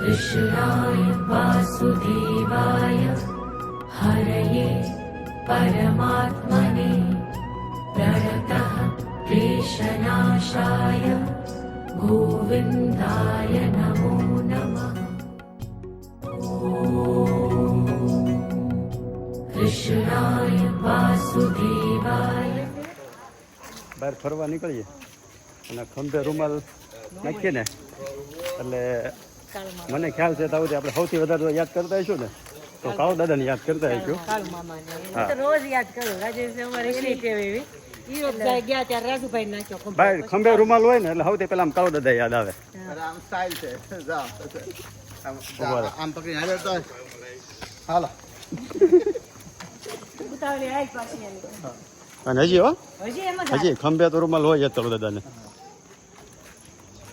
कृष्णाय वासुदेवाय हरये परमात्मने प्रणतः क्लेशनाशाय गोविन्दाय नमो नमः कृष्णाय वासुदेवाय બહાર ફરવા નીકળીએ અને ખંભે રૂમાલ નાખીએ ને એટલે મને ખ્યાલ છે તાવથી આપણે સૌથી વધારે યાદ કરતા હશું ને. તો કાળો દાદાને યાદ કરતા હશું રોજ યાદ કરું. રાજેશ અમારે ટેવ ખંભો. રૂમાલ હોય ને એટલે સૌથી પહેલા આમ કાળો દાદા યાદ આવે. આમ સ્ટાઇલ છે. આમ પકડીને તો હાલો. અને હજી હો? હજી ખંભે તો રૂમાલ હોય જ દાદાને.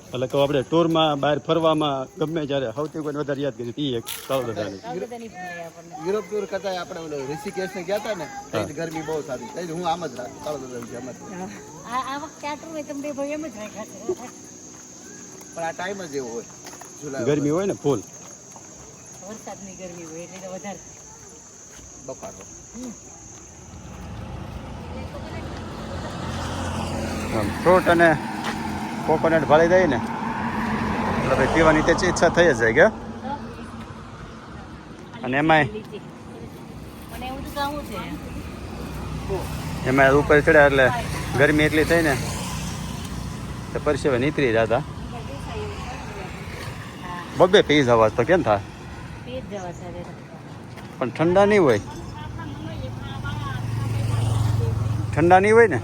એટલે કહું આપણે ટૂરમાં બહાર ફરવામાં ગમે જ્યારે સૌથી કોઈ વધારે યાદ કરી એ એક આપણને. યુરોપ ટૂર કરતા આપણે ઓલો ઋષિકેશ ને ગયા હતા ને ત્યાં ગરમી બહુ સારી. ત્યાં હું આમ જ રાખું કાળો દાદા જેમ જ આ આ વખતે આ ટૂર તમને ભાઈ એમ જ રાખ્યા પણ આ ટાઈમ જ એવો હોય જુલાઈ ગરમી હોય ને ફૂલ. વરસાદની ગરમી હોય એટલે વધારે. બફારો. ફ્રૂટ અને કોકોનટ ભાળી દઈએ ને. એટલે ભાઈ પીવાની તે ઈચ્છા થઈ જ જાય કે અને એમાંય એમાં ઉપર ચડ્યા એટલે ગરમી એટલી થઈ ને તો પરસેવે નીતરી જતા બબે પી જવા તો કેમ થાય? પણ ઠંડા નહીં હોય. ઠંડા નહીં હોય ને?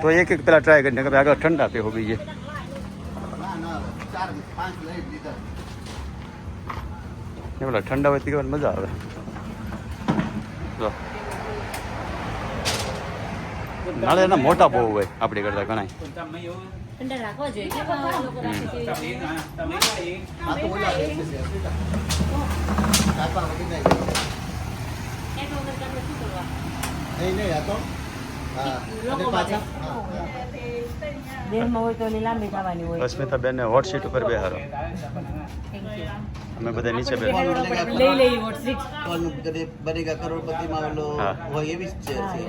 તો એક એક પેલા ટ્રાય કરીને આગળ ઠંડા પીવો બીજે ના ના ચાર પાંચ લઈ લીધા એ પેલા ઠંડા હોય તો પીવાની મજા આવે. જો. નાળે એના મોટા બહુ હોય આપણી કરતા ઘણા ઠંડા રાખવા જોઈએ કેવા લોકો રાખે છે? આ તો ઓલા છે કાપા વગર નહીં નહીં નહીં આ તો દેહમાં હોય તો લાંબી થવાની હોય. અમે બધા નીચે બેહારો લઈ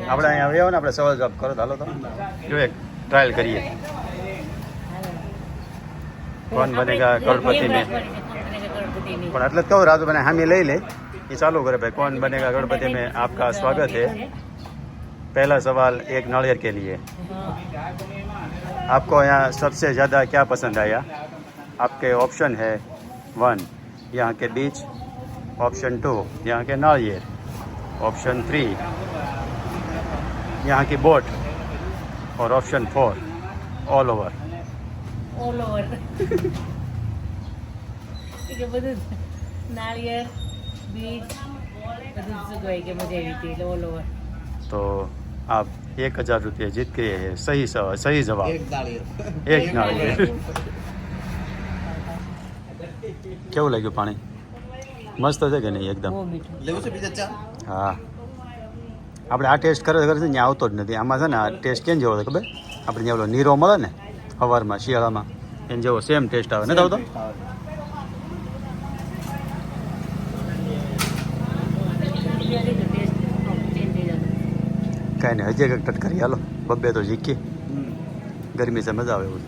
આપણે અહીંયા આવ્યા ને આપણે સવાલ જવાબ કરો હાલો તો. જો એક ટ્રાયલ કરીએ. કોણ બનેગા કરોડપતિ મેં પણ એટલે કહું રાજુ મને હામી લઈ લે. એ ચાલુ કરે ભાઈ. કોણ બનેગા કરોડપતિ મેં આપકા સ્વાગત હે. पहला सवाल एक नारियल के लिए आपको यहाँ सबसे ज़्यादा क्या पसंद आया आपके ऑप्शन है वन यहाँ के बीच ऑप्शन टू यहाँ के नारियल ऑप्शन थ्री यहाँ की बोट और option four all over all over કે બધું નાળિયેર બીજ બધું શું કહેવાય કે મજા આવી હતી એટલે ઓલ ઓવર तो आप एक हज़ार रुपये जीत गए हैं सही सवाल सही जवाब એક નાળિયેર એક નાળિયેર કેવું લાગ્યું પાણી મસ્ત છે કે નહીં એકદમ બહુ મીઠું લેવું છે બીજા ચા હા આપણે આ ટેસ્ટ કરે કરે છે ત્યાં આવતો જ નથી આમાં છે ને આ ટેસ્ટ કેમ જેવો છે ખબર આપણે જ્યાં ઓલો નીરો મળે ને સવારમાં શિયાળામાં એને જેવો સેમ ટેસ્ટ આવે નથી આવતો કાંઈ નહીં હજી એક ટટકારી હાલો. બબ્બે તો જીકી ગરમી છે મજા આવે એવું.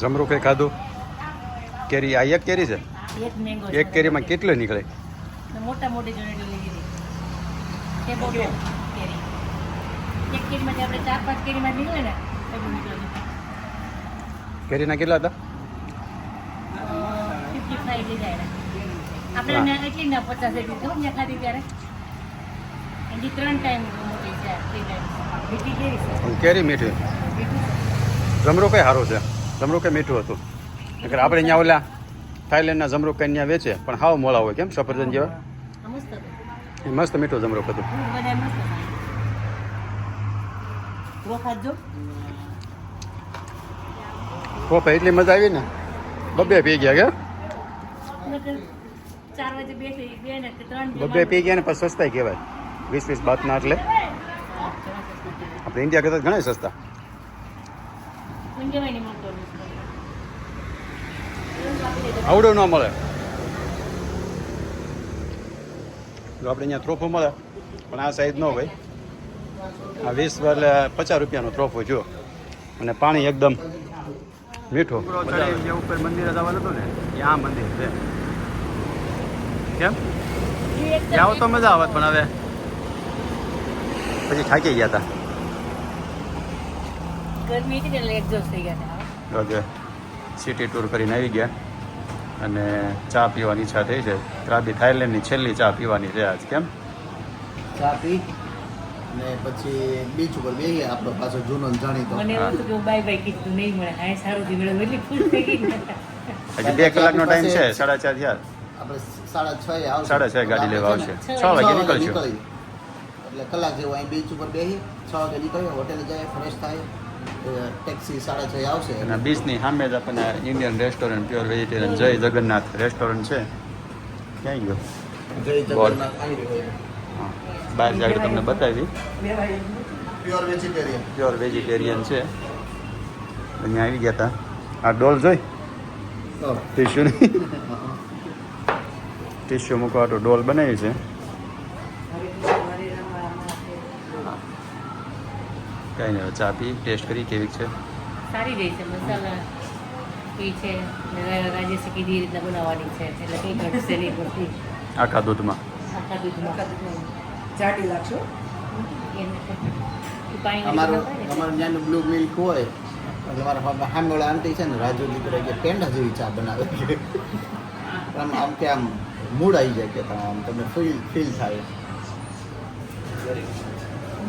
જમરૂ કંઈ ખાધું? કેરી આ એક કેરી છે? એક મેંગો એક કેરીમાં કેટલો નીકળે? મોટા મોટી કેરીના કેટલા હતા? આપણે એટલી ના પચાસ એટલી ખબર ખાધી ત્યારે. એની ત્રણ ટાઈમ મોટી છે થ્રી ટાઈમ મીઠી કેરી છે? કેરી મીઠી. જમરૂ કઈ સારું છે. જમરૂ કઈ મીઠું હતું. નકર આપણે અહીંયા ઓલા થાઈલેન્ડના જમરૂ કઈ ત્યાં વેચે પણ હાવ મોળા હોય કેમ સફરજન જેવા? મસ્ત હતું. એ મસ્ત મીઠું જમરૂક હતું. કોફે એટલી મજા આવી ને? બબ્બે પી ગયા કે? બબ્બે પી ગયા ને પછી સસ્તા કહેવાય. વીસ વીસ બાતના એટલે આપણે ઇન્ડિયા કરતાં ઘણા સસ્તા. આવડું ન મળે. જો આપણે અહીંયા ત્રોફો મળે પણ આ સાઈઝ ન હોય. આ વીસ એટલે પચાસ રૂપિયાનો ત્રોફો જો અને પાણી એકદમ મીઠું. ઉપર મંદિરે જવાનું હતું ને ત્યાં મંદિર છે. કેમ? ત્યાં તો મજા આવત પણ હવે. પછી થાકી ગયા હતા ગરમી હતી એટલે એક્ઝોસ્ટ થઈ ગયા હતા. ઓકે સિટી ટૂર કરીને આવી ગયા અને ચા પીવાની ઈચ્છા થઈ છે. ત્રાબી થાઈલેન્ડની છેલ્લી ચા પીવાની છે આજ કેમ? ચા પી ને પછી બીચ ઉપર બેહીએ આપણો પાછો જૂનો જાણીતો. મને એવું હતું કે બાય બાય કીધું નહીં મળે હા સારું થી મળે એટલી ખુશ થઈ ગઈ. હજી બે કલાકનો ટાઈમ છે સાડા ચાર આપણે સાડા છ આવશે. સાડા છ ગાડી લેવા આવશે. છ વાગે નીકળશું. એટલે કલાક જેવું અહીં બીચ ઉપર બેસી છ વાગે નીકળીએ હોટેલે જાય ફ્રેશ થાય. ટેક્સી સાડા છ આવશે. અને બીચની સામે જ આપણને ઇન્ડિયન રેસ્ટોરન્ટ પ્યોર વેજીટેરિયન જય જગન્નાથ રેસ્ટોરન્ટ છે. ક્યાં ગયો? જય. જગન્નાથ આવી રહ્યો બહાર જાગડી તમને બતાવી. પ્યોર વેજીટેરિયન પ્યોર વેજીટેરિયન છે. અહીંયા આવી ગયા હતા આ ડોલ જોઈ? ટીશ્યુ ટીશ્યુ મૂકવા તો ડોલ બનાવી છે. કાંઈ નહીં ચા પી ટેસ્ટ કરી કેવી છે? સારી રહી છે મસાલા એ છે રાજેશે કીધી રીતના બનાવવાની છે એટલે કંઈ ઘટશે નહીં પડતી આખા દૂધમાં? આખા દૂધમાં. ચાટી લાગશો? અમારું અમારું ત્યાંનું બ્લુ મિલ્ક હોય એટલે મારા સામેવાળા આંટી છે ને રાજુ દીકરા કે પેંડા જેવી ચા બનાવે છે. આમ આમ કે આમ મૂડ આવી જાય કે આમ તમને ફીલ ફીલ થાય.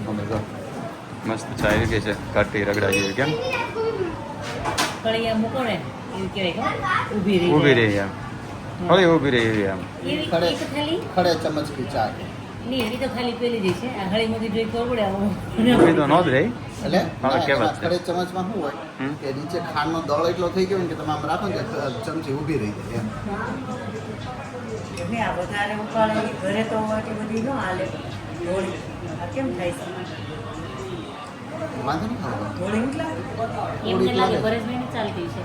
અમે મસ્ત ચા ગઈ છે કાટી રગડા જેવી કેમ? ઊભી રહી એમ. હવે ઊભી રહી એવી એમ. ખડે. ખડે ચમચ કી ચા નહીં એ તો ખાલી પેલી જ છે આ હળીમાંથી જોઈ ખબર પડે ઊભી તો નો જ રહી. એટલે હવે ના, કહેવત એમાં છે. ખડે ચમચમાં શું હોય? કે નીચે ખાંડનો દળ એટલો થઈ ગયો ને કે તમે આમ રાખો ને ચમચી ઊભી રહી જાય એમ. આ વધારે ઉકાળે ઘરે તો બધી ન હાલે. કેમ થાય છે? વાંધો નહીં આવે એમને લાગે. પરેશભાઈને ચાલતી છે.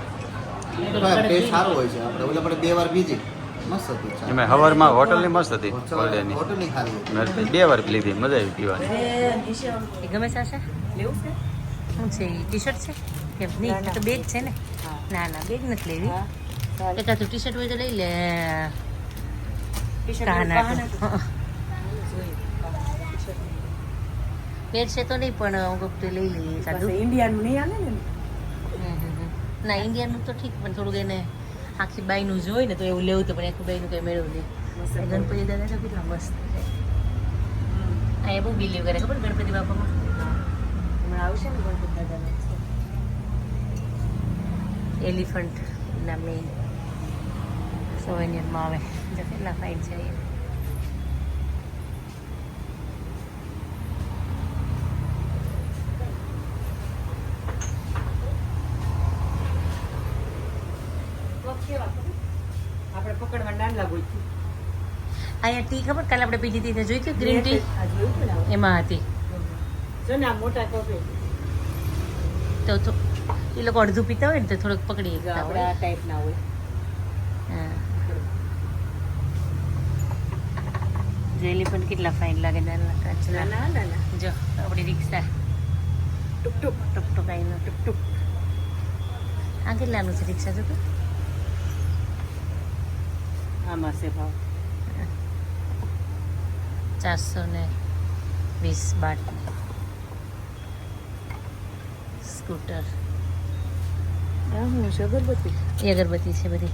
એ તો કડક ટેસ્ટ સારો હોય છે. આપણે ઓલા આપણે બે વાર બીજી મસ્ત હતી એમાં હવારમાં હોટલની મસ્ત હતી હોટલની તો બે વાર લીધી મજા આવી પીવાની. ગમે છે. આશા લેવું છે? શું છે ટી શર્ટ છે? કે નહીં તો બેગ છે ને? ના ના બેગ નથી લેવી. એકાદ ટી શર્ટ હોય તો લઈ લે. ટી-શર્ટ કાના બહાને તો હા. જોઈએ. ટી-શર્ટ. પહેરશે તો નહીં પણ હું કહું લઈ લઈએ પાછું ઇન્ડિયાનું નહીં આવે ને. ના ઇન્ડિયાનું તો ઠીક પણ થોડુંક એને આખી બાઈનું જોઈ ને તો એવું લેવું તો પણ આખી બાઈનું કંઈ મેળવું નહીં. ગણપતિ દાદા તો કેટલા મસ્ત છે. આ એ બહુ બિલીવ કરે ખબર ગણપતિ બાપામાં? હમણાં આવશે ને ગણપતિ દાદાને? એલિફન્ટ ના મેઇન સોવેનિયરમાં આવે. કેટલા ફાઇન છે અહીંયા પગ કેવા ખબર? આપણે પકડવા ડાંડલા ગોઈતી. અહીંયા ટી ખબર? કાલે આપણે પીધી હતી જોઈ હતી ગ્રીન ટી? એમાં હતી. જો ને આ મોટા કપે તો તો એ લોકો અડધું પીતા હોય ને તો થોડુંક પકડી ગયા આપણે આ ટાઈપના હોય. હા. જો પણ કેટલા ફાઇન લાગે ના ના ના જો આપણી રિક્ષા. ટુક ટુક ટુક ટુક આવીને ટુક ટુક. આ કેટલાનું છે રિક્ષા જો તો આમાં છે ભાવ. ચારસો ને વીસ બાટ સ્કૂટર. અગરબત્તી? એ અગરબત્તી છે બધી.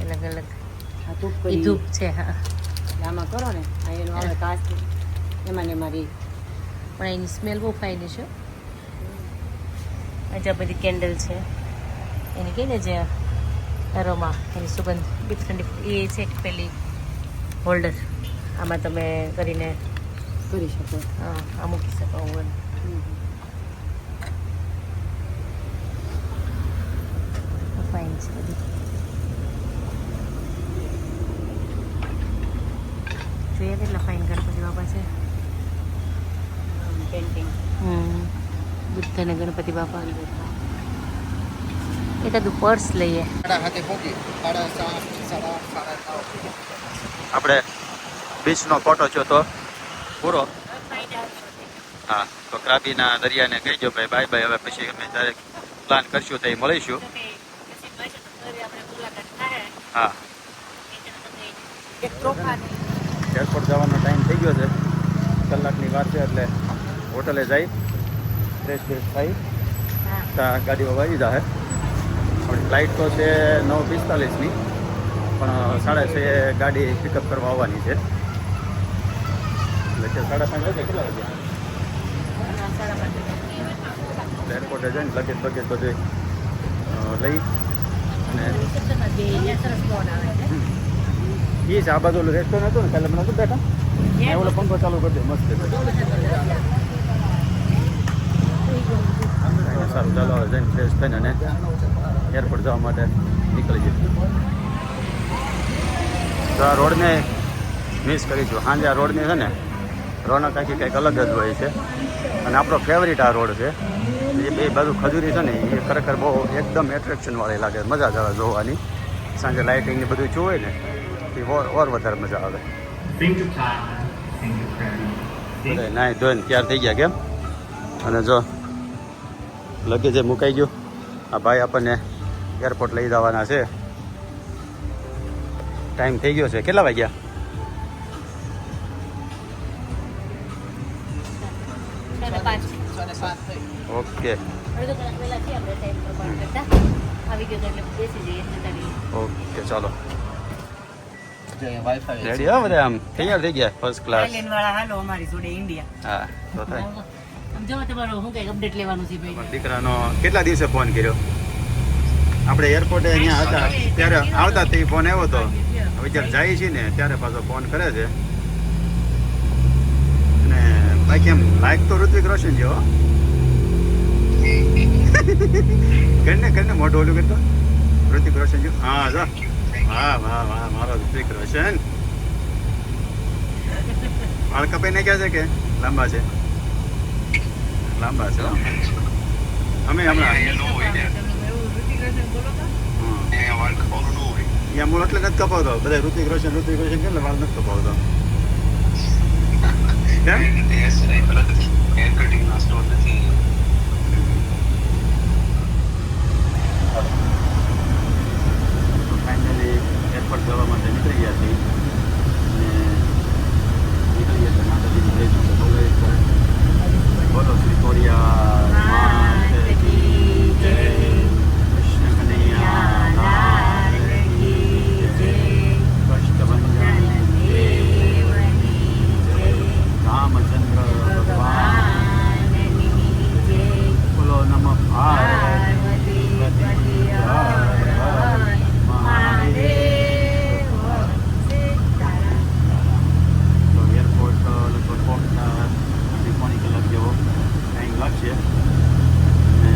અલગ અલગ. એ ધૂપ છે હા. આમાં કરો ને. એનું આવે કાચ. એમાં ને મારી પણ એની સ્મેલ બહુ ફાઇન છે અજા બધી કેન્ડલ છે. એને કહે ને જે અરોમા એની સુગંધ. ડિફરન્ટ એ છે પેલી હોલ્ડર. આમાં તમે કરીને કરી શકો. હા આ મૂકી શકો ફાઇન છે બધી. જોઈએ કેટલા ફાઇન ગણપતિ બાપા છે. પેન્ટિંગ હમ. બુદ્ધ અને ગણપતિ બાપા. એકાદું પર્સ લઈએ. આપણે બીચનો ફોટો છો તો? પૂરો? હા, તો ક્રાબીના દરિયાને કહીજો ભાઈ બાય બાય હવે પછી અમે જ્યારે પ્લાન કરશું તો મળીશું. હા. એરપોર્ટ જવાનો ટાઈમ થઈ ગયો છે. કલાકની વાર છે એટલે હોટલે જઈ ફ્રેશ ફ્રેશ થઈ ત્યાં ગાડીઓ વાગી જાહે પણ ફ્લાઇટ તો છે નવ પિસ્તાલીસની, પણ સાડા છ ગાડી પિકઅપ કરવા આવવાની છે. સાડા પાંચ વાગે કેટલા વાગ્યા એરપોર્ટે જઈને લગેજ બગેજ બધું લઈ અને એ છે. આ બાજુ રેસ્ટોરન્ટ હતું ને પહેલાં મને નતું બેઠા ત્યાં ઓલો પંખો ચાલુ કરી દે મસ્ત સારું ચાલો હવે જઈને ફ્રેશ થઈને અને એરપોર્ટ જવા માટે નીકળી જઈએ. તો આ રોડને મિસ કરીશું સાંજે આ રોડની છે ને રોનક આખી કંઈક અલગ જ હોય છે. અને આપણો ફેવરિટ આ રોડ છે. એ બે બાજુ ખજૂરી છે ને એ ખરેખર બહુ એકદમ એટ્રેક્શનવાળી લાગે મજા જ આવે જોવાની. સાંજે લાઇટિંગ ને બધું જોવે ને એ ઓર ઓર વધારે મજા આવે. નાહી ધોઈને તૈયાર થઈ ગયા કેમ? અને જો લગેજ મુકાઈ ગયું. આ ભાઈ આપણને એરપોર્ટ લઈ જવાના છે. ટાઈમ થઈ ગયો છે. કેટલા વાગ્યા? ઓકે ઓકે ચાલો રેડી હા બધા આમ તૈયાર થઈ ગયા ફર્સ્ટ ક્લાસ વાળા હાલો અમારી જોડે ઇન્ડિયા હા તો થાય જો તમારું શું કઈ અપડેટ લેવાનું છે ભાઈ દીકરાનો કેટલા દિવસે ફોન કર્યો આપણે એરપોર્ટે અહીંયા હતા ત્યારે આવતા તે ફોન આવ્યો હતો હવે જ્યારે જાય છે ને ત્યારે પાછો ફોન કરે છે અને બાકી એમ લાઈક તો ઋત્વિક રોશન જેવો કરીને કરને મોઢું ઓલું કરતો ઋતિક રોશન જો. હા જો. વાહ વાહ વાહ મારો ઋતિક રોશન. વાળ કપાઈને ક્યાં છે કે? લાંબા છે. લાંબા છે હો. અમે હમણાં. મૂળ એટલે નથી કપાવતો. બધા ઋતિક રોશન ઋતિક રોશન એટલે વાળ નથી કપાવતો? કેમ? ફાઇનલી એરપોર્ટ માટે નીકળી ગયા અને નીકળીએ તો માતાજીની જય. છે બોલો બોલો શ્રી કોરિયા માત કી જય કૃષ્ણ કનૈયા લાલ કી જય કષ્ટભંજન રામચંદ્ર ભગવાન બોલો નમઃ પાર્વતી હર હર મહાદેવ તો એરપોર્ટ લગભગ પહોંચતા અઢી પોણી કલાક જેવો ટાઈમ લાગશે અને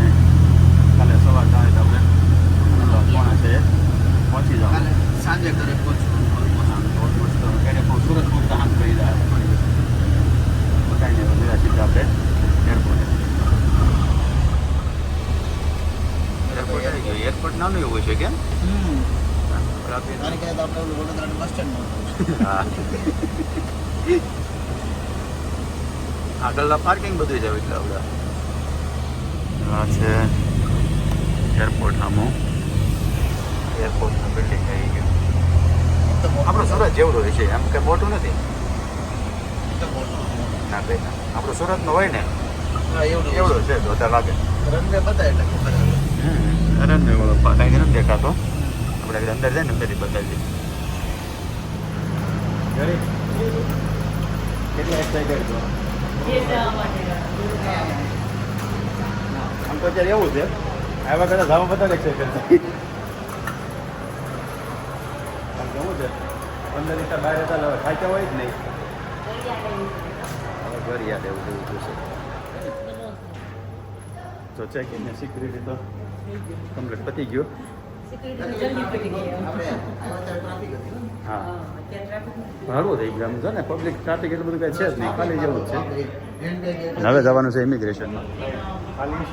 કાલે સવાર થાય તો આપણે પોણા છે પહોંચી જાવ કાલે સાંજે ઘરે પહોંચવું ઓલમોસ્ટ ક્યારે પણ સુરત પહોંચતા હાથ કરી જાય બતાવીને બધા સીધા આપણે એરપોર્ટ એરપોર્ટ આવી ગયું એરપોર્ટ નાનું એવું છે કેમ તારે કહે તો આપણે ઓલું વડોદરાનું બસ સ્ટેન્ડ હા આગળના પાર્કિંગ બધું છે એટલે આપણે આ છે એરપોર્ટ નામું એરપોર્ટનું બિલ્ડિંગ આવી ગયું. આપણો સુરત જેવડું હોય છે એમ કંઈ મોટું નથી. ના કંઈ ના. આપણું સુરતનું હોય ને એવડું એવડું છે જોતા લાગે. રનવે બતાવે એટલે ખબર આવે. કાંઈ નથી દેખાતો. આપણે અંદર જાય ને અંદરથી બતાવી દઈએ. કેટલા એક્સાઇટેડ છો? આમ તો અત્યારે એવું છે. આવ્યા કરતા ધામા બધા એક્સાઇટેડ છે કેવું છે. પંદર રીતના બહાર હતા હવે હોય જ નહીં. હવે ઘર યાદ એવું જેવું જોશે તો ચેક ઇન સિક્યુરિટી તો કમ્પ્લીટ પતી ગયો. આપણે આવ્યા ત્યારે ટ્રાફિક હતી હા સારું થઈ ગયું છે ને પબ્લિક ટ્રાફિક એટલું બધું કાંઈ છે જ નહીં. ખાલી જેવું જ છે. હવે જવાનું છે ઇમિગ્રેશનમાં ખાલી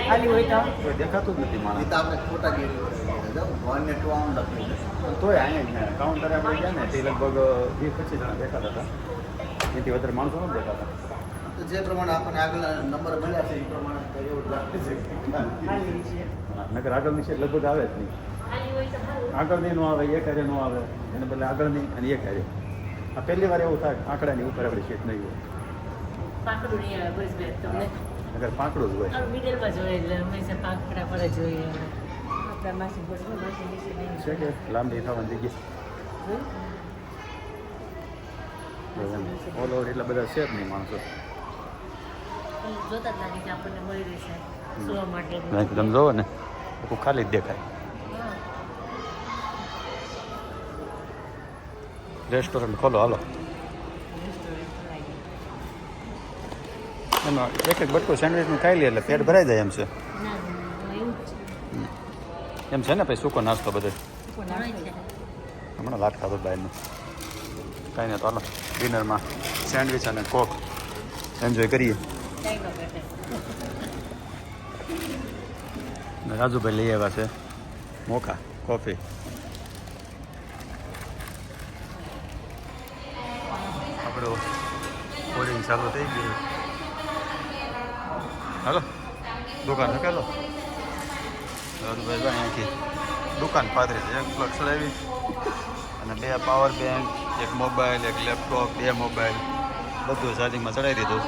ખાલી હોય દેખાતું જ નથી માણસ. તોય અહીંયા જ કાઉન્ટરે આપણે ગયા ને તે લગભગ વીસ પચીસ જણા દેખાતા હતા. એથી વધારે માણસો નથી દેખાતા તો જે પ્રમાણે આપણને આગળ નંબર મળ્યા છે એ પ્રમાણે એવું લાગે છે. નગર આગળની છે લગભગ આવે જ નહીં. આગળની નો આવે એક હારે નો આવે એને બદલે આગળની અને એક હારે. આ પહેલી વાર એવું થાય આંકડાની ઉપર આપણે સીટ નહીં હોય. નગર પાંકડું જ હોય. મિડલમાં જોઈએ એટલે હંમેશા પર જ છે કે લાંબી થવાની જગ્યા. ઓલ ઓવર એટલા બધા છે જ નહીં માણસો. જોતા જ લાગે કે આપણને મળી રહેશે. સુવા માટે. તમે જોવો ને. આખું ખાલી જ દેખાય. રેસ્ટોરન્ટ ખોલો, હાલો. એમાં એક એક બટકું સેન્ડવિચનું ખાઈ લે એટલે પેટ ભરાઈ જાય એમ છે. એમ છે ને પછી સૂકો નાસ્તો બધો. હમણાં લાટ ખાધો બહારનું. કાંઈ નહીં તો હાલો ડિનરમાં સેન્ડવિચ અને કોક એન્જોય કરીએ. કાંઈ ન રાજુભાઈ લઈ આવ્યા છે મોકા કોફી આપણું બોર્ડિંગ ચાલુ થઈ ગયું હાલો દુકાન હકેલો રાજુભાઈ ભાઈ અહીંયાથી દુકાન પાથરી છે એક પ્લગ ચડાવી અને બે પાવર બેંક એક મોબાઈલ એક લેપટોપ બે મોબાઈલ બધું ચાર્જિંગમાં ચડાવી દીધું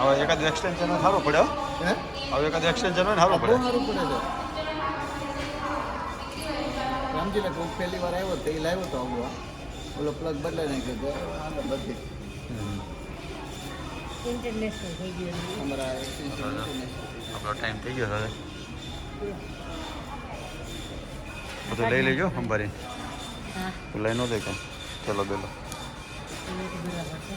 હવે એકાદ એક્સટેન્શન સારું પડે હે. હવે એકાદ એક્સટેન્શન હોય ને સારું પડે. સારું પડે છે. રામજીને કોઈ પહેલી વાર આવ્યો તો એ લાવ્યો તો આવું ઓલો પ્લગ બદલાઈ નાખ્યો તો આને બધી. ઇન્ટરનેશનલ થઈ ગયું અમારા extension છે ને. આપણો ટાઈમ થઈ ગયો હવે. બધું લઈ લેજો અંબારી. લઈ ન દે કેમ ચલો બેલો. બરાબર છે.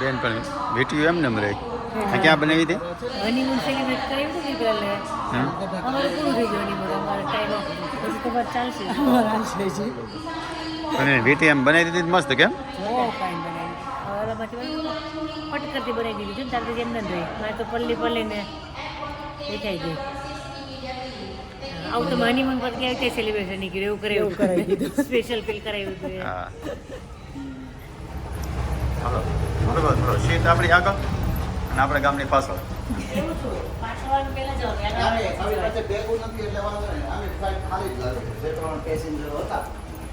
બેન પણ બેટી એમ ને મરે રહી આ ક્યાં બનાવી હતી? હનીમૂન સેલિબ્રેટ કર્યું હતું ને હમ? પૂરું થઈ ગયું હનીમૂન અમારો ટાઈમ પછી તમારે ચાલશે. અમારે ચાલશે છે અને બેટી એમ બનાવી દીધી મસ્ત કેમ? બહુ ફાઇન બનાવી. પટ કરતી બનાવી દીધી છે ને તારે એમ નથી રહી મારે તો પલ્લી પલ્લીને દેખાઈ ગઈ. આવું તો હનીમૂન પર કેવી રીતે સેલિબ્રેશન નહીં એવું કરે એવું કરાવી દીધું. સ્પેશિયલ ફીલ કરાવ્યું હતું. હા. બરોબર સીટ આપણી આગળ? અને આપણે ગામની પાછળ.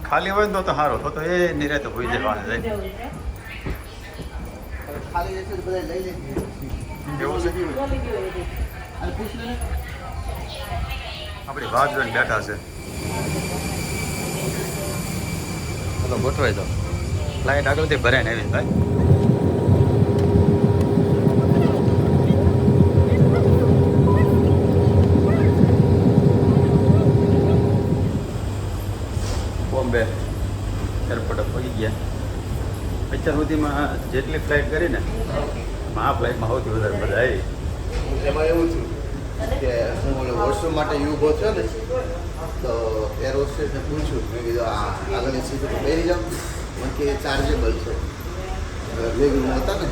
ખાલી હોય ને તો તો સારું તો તો એ નિરાતે હોઈ જવાનું જાય. તો ને આપણી વાત જોઈને બેઠા છે. ગોઠવાય ગોઠવાઈ જાઓ. આગળથી આગળથી ભરાઈને એવી ભાઈ. બોમ્બે એરપોર્ટે પહોંચી ગયા. અત્યાર સુધીમાં જેટલી ફ્લાઇટ કરી ને એમાં આ ફ્લાઇટમાં સૌથી વધારે મજા આવી. એમાં એવું થયું કે હું વોશરૂમ માટે યુ ઊભો થયો ને તો એર હોસ્ટેસને પૂછ્યું મેં કીધું આ આગળની સીટ ઉપર બેસી જાઉં મને કે ચાર્જેબલ છે. લેગ રૂમ હતા ને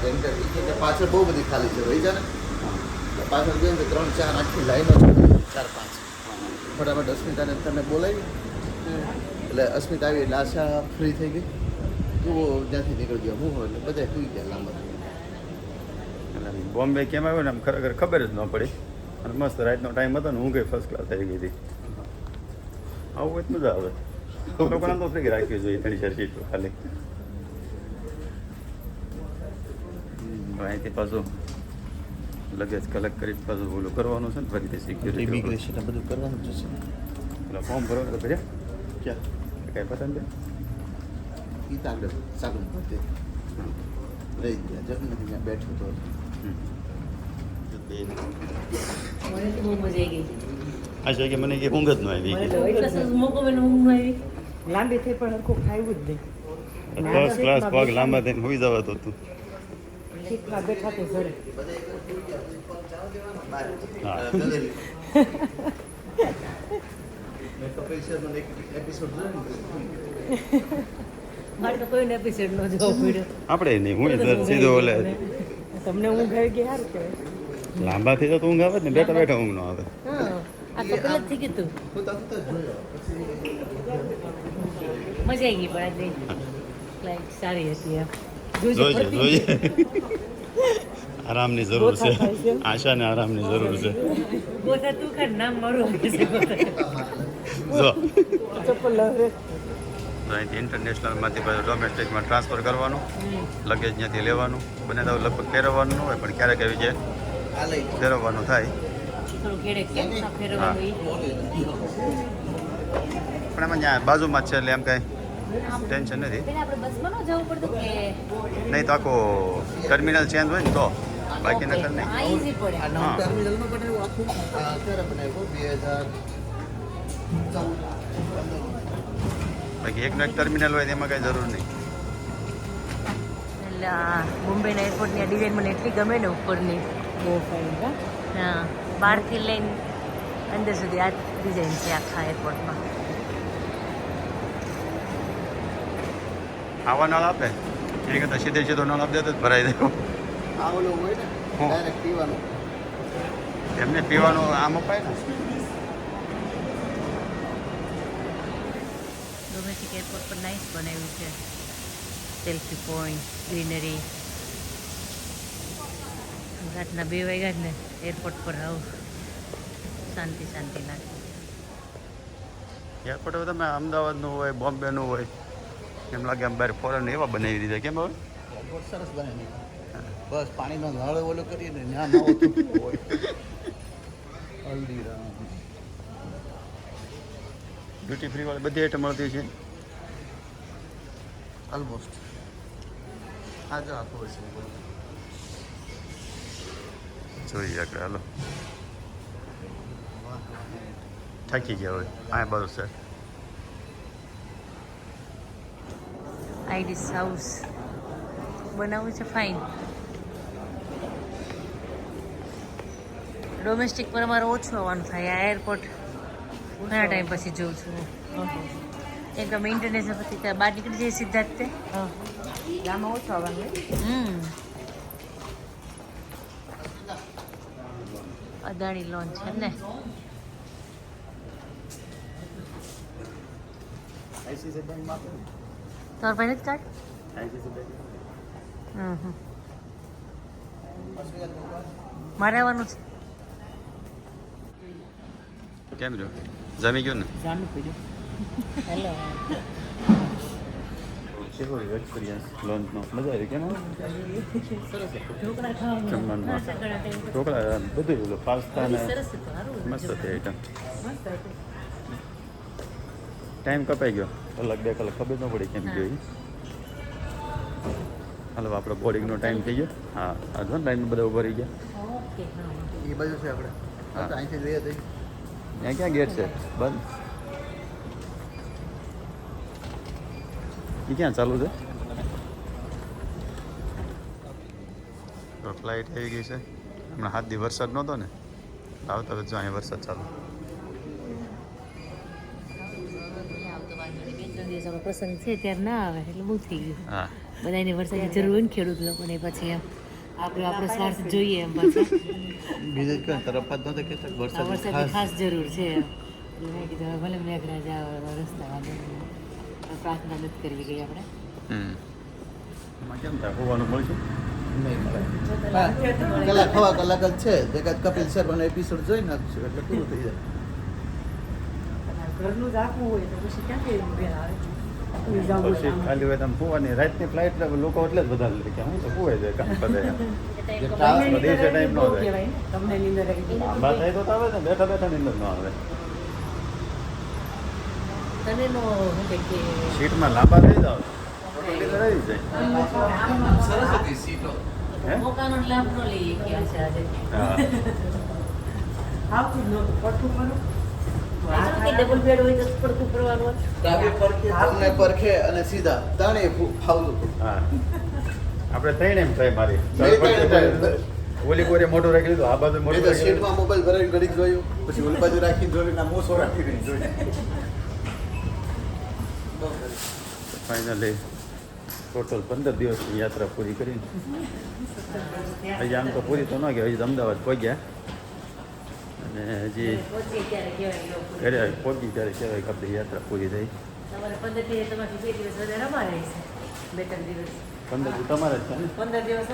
કેમ કે પાછળ બહુ બધી ખાલી છે રહી જાને. ને તો પાછળ ગયું કે ત્રણ ચાર આખી લાઈનો છે ચાર પાંચ. ફટાફટ અસ્મિતાને તમે બોલાવી. એટલે અસ્મિત આવી એટલે આશા ફ્રી થઈ ગઈ. તું ત્યાંથી નીકળી ગયો. હું એટલે બધા સુઈ ગયા લાંબા બોમ્બે કેમ આવ્યો ને આમ ખરેખર ખબર જ ન પડી. અને મસ્ત રાતનો ટાઈમ હતો ને હું ગઈ ફર્સ્ટ ક્લાસ થઈ ગઈ હતી. આવું હોય મજા આવે. લોકોને તો ફ્રી રાખવી જોઈએ ત્રણ ચાર સીટ ખાલી. અહીંથી પાછું લગેજ કલેક્ટ કરી પાછું ઓલું કરવાનું છે ને ફરીથી સિક્યુરિટી ઇમિગ્રેશન બધું કરવાનું જ છે એટલે ફોર્મ ભરવાનું ભર્યા? ક્યાં? કાંઈ નથી ઈ તો આગળ સાગર બધે રહી ગયા જગન્નાથ ત્યાં બેઠો તો મને તો બહુ મજા આવી ગઈ આ છે કે મને કે ઊંઘ જ ન આવી મને તો એટલા મોકો મને ઊંઘ આવી લાંબી થઈ પણ હરખું ખાવું જ નહીં ફર્સ્ટ ક્લાસ પગ લાંબા થઈને હોઈ જવાતું હતું બેઠા તો આપણે નહીં હું સીધો ઓલે. તમને ઊંઘ આવી ગઈ સારું કહેવાય. લાંબા થઈ તો ઊંઘ આવે ને બેઠા બેઠા ઊંઘ ન આવે. હા આ તો પેલા થઈ ગયું તું. હું તો હું તો જોયો. પછી મજા આવી ગઈ પણ આજની લાઈક સારી હતી આરામની જરૂર છે. આશાને આરામની જરૂર છે. ગોથા તું ખાર નામ મારું જો. અહીંથી ઇન્ટરનેશનલમાંથી પાછું ડોમેસ્ટિકમાં ટ્રાન્સફર કરવાનું લગેજ ત્યાંથી લેવાનું. બને તો લગભગ ફેરવવાનું હોય પણ ક્યારેક એવી જે આ ફેરવવાનું થાય? પણ એમાં ત્યાં બાજુમાં જ છે એટલે એમ કાંઈ ટેન્શન નથી. પેલા આપણે બસમાં ન જવું પડતું કે નહીં તો આખો ટર્મિનલ ચેન્જ હોય ને તો બાકી નકર નહીં બાકી એકનો એક ટર્મિનલ હોય તેમાં કાંઈ જરૂર નહીં. એટલે આ મુંબઈના એરપોર્ટની આ ડિઝાઇન મને એટલી ગમે ને ઉપરની. બહુ ફાઇન હા બહારથી લઈને અંદર સુધી આ ડિઝાઇન છે આખા એરપોર્ટમાં આવા નળ આપે? એની કરતાં સીધે સીધો નળ આપી દેતો જ ભરાઈ દેવો આ હોય ને ડાયરેક્ટ પીવાનું. એમને પીવાનું આમ અપાય ને? ડોમેસ્ટિક એરપોર્ટ પર નાઇસ બનાવ્યું છે. સેલ્ફી પોઈન્ટ ગ્રીનરી રાતના બે વાગ્યા જ ને એરપોર્ટ પર આવું. શાંતિ શાંતિ લાગે. એરપોર્ટ હવે તમે અમદાવાદનું હોય બોમ્બેનું હોય એમ લાગે આમ બહાર ફોરેન એવા બનાવી દીધા. કેમ હવે? એરપોર્ટ સરસ બનાવી બસ પાણીનો નળ ઓલો કરીને ત્યાં નવો તૂટતો હોય હલ્દીરામ ડ્યુટી ફ્રી વાળી બધી આઈટમ મળતી છે ઓલમોસ્ટ હા જો આખું હશે જોઈએ આગળ હાલો થાકી ગયા હોય હા બધું સર આઈડીસ હાઉસ બનાવવું છે ફાઇન ડોમેસ્ટિક પર અમારો ઓછું આવવાનું થાય આ એરપોર્ટ ઘણા ટાઈમ પછી જોઉં છું એક અમે ઇન્ટરનેશનલ પછી ત્યાં બહાર નીકળી જઈએ સિદ્ધાર્થ. તે ગામમાં ઓછું આવવાનું હમ. અદાણી લોન છે ને. તમારા પાસે જ કાર્ડ મારે આવવાનું છે. કેમ જમી ગયો ને? જામી પીધું. હેલો કેવો એક્સપિરિયન્સ લોન્ચનો મજા આવી કેમ જમવાનું. ઢોકળા બધું ઓલું પાસ્તા ને. મસ્ત હતી આઈટમ ટાઈમ કપાઈ ગયો કલાક બે કલાક ખબર ન પડી કેમ ગયો. હાલો આપણો બોર્ડિંગનો ટાઈમ થઈ ગયો હા આ જો ને લાઈનમાં બધા ઊભા રહી ગયા ઓકે હા એ બાજુ છે આપણે હા. અહીંથી લઈએ ત્યાં ક્યાં ગેટ છે બંધ એ ક્યાં ચાલુ છે? ફ્લાઇટ આવી ગઈ છે. હમણાં હાથ દી વરસાદ નહોતો ને. આવતા જો અહીંયા વરસાદ ચાલુ. પ્રસંગ છે ત્યારે ના આવે એટલે બહુ થઈ ગયું હા. બધાને વરસાદની જરૂર હોય ને ખેડૂત લોકોને પછી એમ આપણે આપણો સ્વાર્થ જોઈએ એમ પછી બીજે કઈ તરફ જ નહોતો કે વરસાદ વરસાદની ખાસ ખાસ જરૂર છે. એમ એટલે મેં કીધું ભલે મેઘરાજા આવે રસ્તા પ્રાર્થના નથી કરવી ગઈ આપણે. કેમ થાય? હોવાનું મળશે? નહીં મળે. કલાક હવા કલાક જ છે. એકાદ કપિલ શર્માનો એપિસોડ જોઈ નાખશું એટલે પૂરું થઈ જાય. ઘરનું જ આપવું હોય તો પછી ક્યાંથી ઊભે આવે? પછી ખાલી હોય તમે હોવાની રાતની ફ્લાઇટ લોકો એટલે જ વધારે લે કે હું તો જાય કામ કરે. જે તમને ટાઈમ ન થાય નીંદર આવે બેઠા બેઠા નીંદર ન આવે. તને શું કે કે સીટમાં લાંબા થઈ જાવ સરસ હતી સીટો મોકાનો લાભ ન લઈએ કે આજે. આજે આવતું જ નહોતું પડતું કરું. ડબલ બેડ હોય તો પડતું કરવાનું ડાબે પરખે તમને પરખે અને સીધા તાણે ફાવતું. હા. આપણે ત્રણ એમ થાય મારી. ઓલી કોરે મોટો રાખી લીધો આ બાજુ મોટો સીટમાં મોબાઈલ ભરાઈને ઘડી જોયું પછી ઓલી બાજુ રાખી જોયું ના મોસો રાખી જોયું. ફાઇનલી ટોટલ પંદર દિવસની યાત્રા પૂરી કરીને. હજી આમ તો પૂરી તો ન ગયા હજી અમદાવાદ પહોંચ્યા. અને હજી. ઘરે પહોંચી ત્યારે કહેવાય કે આપણી યાત્રા પૂરી થઈ. પંદર તમારે જ છે ને? દિવસ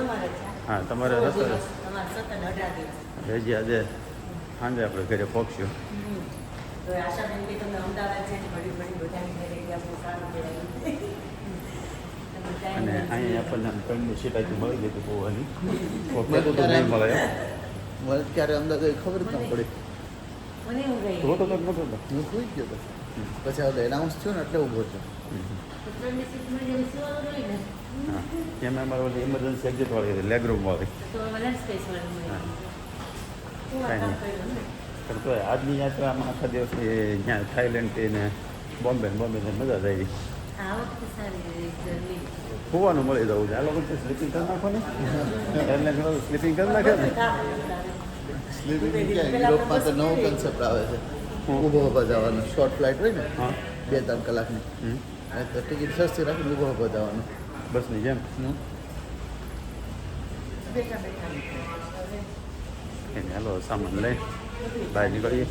હા તમારે હજી આજે સાંજે આપણે ઘરે પહોંચ્યું. અમદાવાદ છે અને અહીંયા આપણને ટ્રેનની સીટ આખી મળી ગઈ હતી પોવાની વખતે તો નહીં મળે. મને ક્યારે અમદાવાદ ગઈ ખબર જ ના પડી તો તો નતો હું સુઈ ગયો હતો પછી હવે એનાઉન્સ થયું ને એટલે ઊભો થયો એમાં અમારે ઓલી ઇમરજન્સી એક્ઝિટ વાળી હતી લેગ રૂમ વાળી તો વધારે હા. હું આ કામ કર્યું ને પણ તો આજની યાત્રામાં આખા દિવસની ત્યાં ને બોમ્બે બોમ્બે ને મજા જ આવી ખોવાનું મળી જવું છે આ લોકો સ્લીપિંગ કરી નાખો ને એરલાઇન સ્લીપિંગ કરી નાખે ને સ્લીપિંગ યુરોપમાં તો નવો કન્સેપ્ટ આવે છે ઊભો ઊભા જવાનું શોર્ટ ફ્લાઇટ હોય ને હા બે ત્રણ કલાકની. અને તો ટિકિટ સસ્તી રાખીને ઊભો ઊભો જવાનું બસની જેમ હાલો સામાન લઈ બહાર નીકળીએ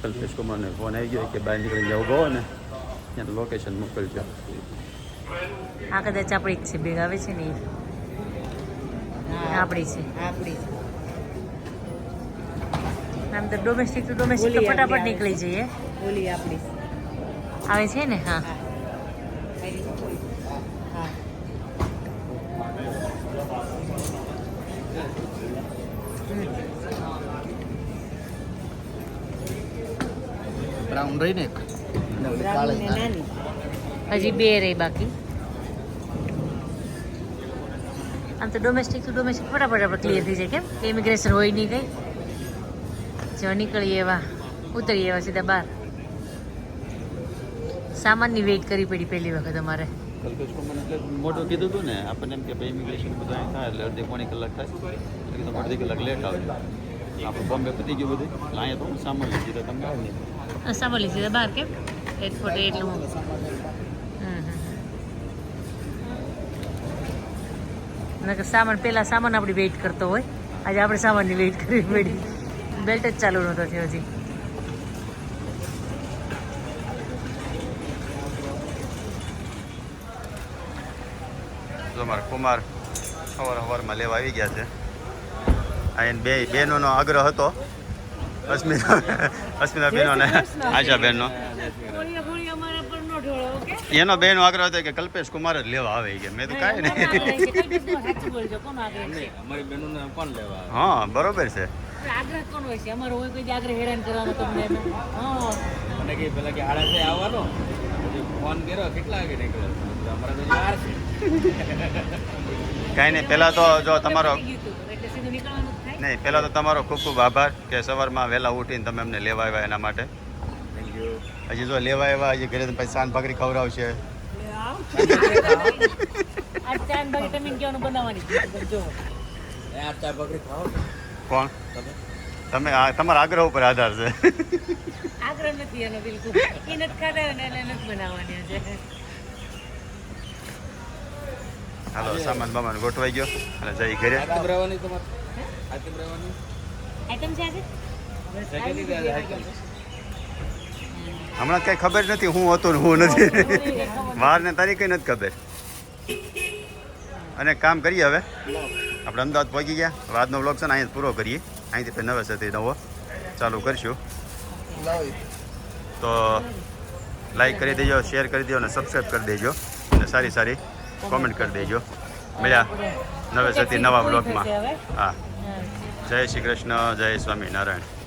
કલ્પેશ કુમારને ફોન આવી ગયો કે બહાર નીકળીને જાવ ગયો ને ત્યાં લોકેશન મોકલજો આ કદાચ આપણી જ છે ભેગા આવે છે ને આપણી છે આપણી આમ તો ડોમેસ્ટિક ટુ ડોમેસ્ટિક તો ફટાફટ નીકળી જઈએ ઓલી આપણી આવે છે ને હા બ્રાઉન કાળી ને હજી બે રહી બાકી. આમ તો ડોમેસ્ટિક ટુ ડોમેસ્ટિક ફટાફટ આપણે ક્લિયર થઈ જાય કેમ? ઇમિગ્રેશન હોય નહીં કંઈ. જો નીકળીએ એવા ઉતરીએ એવા સીધા બહાર. સામાનની વેઇટ કરવી પડી પહેલી વખત અમારે. મોટું કીધું હતું ને આપણને એમ કે ભાઈ ઇમિગ્રેશન બધું અહીં થાય એટલે અડધી પોણી કલાક થાય. એટલે અડધી કલાક લેટ આવે આપણે બોમ્બે પતી ગયું બધું. અહીંયા તો હું સામાન લીધી તો તમે સામાન લઈ સીધા બહાર કેમ? એરપોર્ટ એટલું હમ, સામાન પહેલા સામાન આપણી વેઇટ કરતો હોય. આજે આપણે સામાનની વેઇટ કરવી પડી. બેલ્ટ જ ચાલુ નહોતો થયો હજી. જો અમારા કુમાર સવાર સવારમાં લેવા આવી ગયા છે. અહીં બે બેનોનો આગ્રહ હતો. અસ્મિતા અસ્મિતા બેનો ને આશા બેનનો. એનો બહેનો આગ્રહ હતો કે કલ્પેશ કુમાર જ લેવા આવે કે મેં તો કાંઈ નહીં. અમારી બહેનોને કોણ લેવા હા બરોબર છે. કઈ કોણ હોય છે? અમારો હોય કોઈ આગ્રહ હેરાન કરવાનો તમને એમ. હા. મને કે પેલા કે આડા છે આવવાનો. પછી ફોન કર્યો કેટલા વાગે નીકળ્યો? તો અમારે તો વાર છે. કાંઈ નહીં પહેલાં તો જો તમારો થઈ ગયું હતું. એટલે સીધું નીકળવાનું જ થાય નહીં પહેલાં તો તમારો ખૂબ ખૂબ આભાર કે સવારમાં વહેલા ઉઠીને તમે અમને લેવા આવ્યા એના માટે. થેન્ક યુ હજી જો લેવા આવ્યા હજી ઘરે પછી સાન ભાખરી ખવડાવશે. કોણ? તમે તમારા આગ્રહ ઉપર આધાર છે આગ્રહ નથી એનો બિલકુલ એ નથી ખાતા એને નથી બનાવવાની છે. હાલો સામાન બામાન ગોઠવાઈ ગયો અને જઈ ઘરે. આરતી બરાવાની આઈટમ છે આજે? આઈટમ હમણાં કઈ ખબર નથી હું હતો ને હું નથી. વાર ને તારીખ કઈ નથી ખબર. અને એક કામ કરીએ હવે. આપણે અમદાવાદ પહોંચી ગયા. હવે આજનો બ્લોગ છે ને અહીંયા પૂરો કરીએ. અહીંથી પછી નવે સતી નવો. ચાલુ કરશું. તો લાઈક કરી દેજો શેર કરી દેજો અને સબસ્ક્રાઈબ કરી દેજો. અને સારી સારી કોમેન્ટ કરી દેજો. મળ્યા નવે સતી નવા બ્લોગમાં હા. જય શ્રી કૃષ્ણ જય સ્વામિનારાયણ.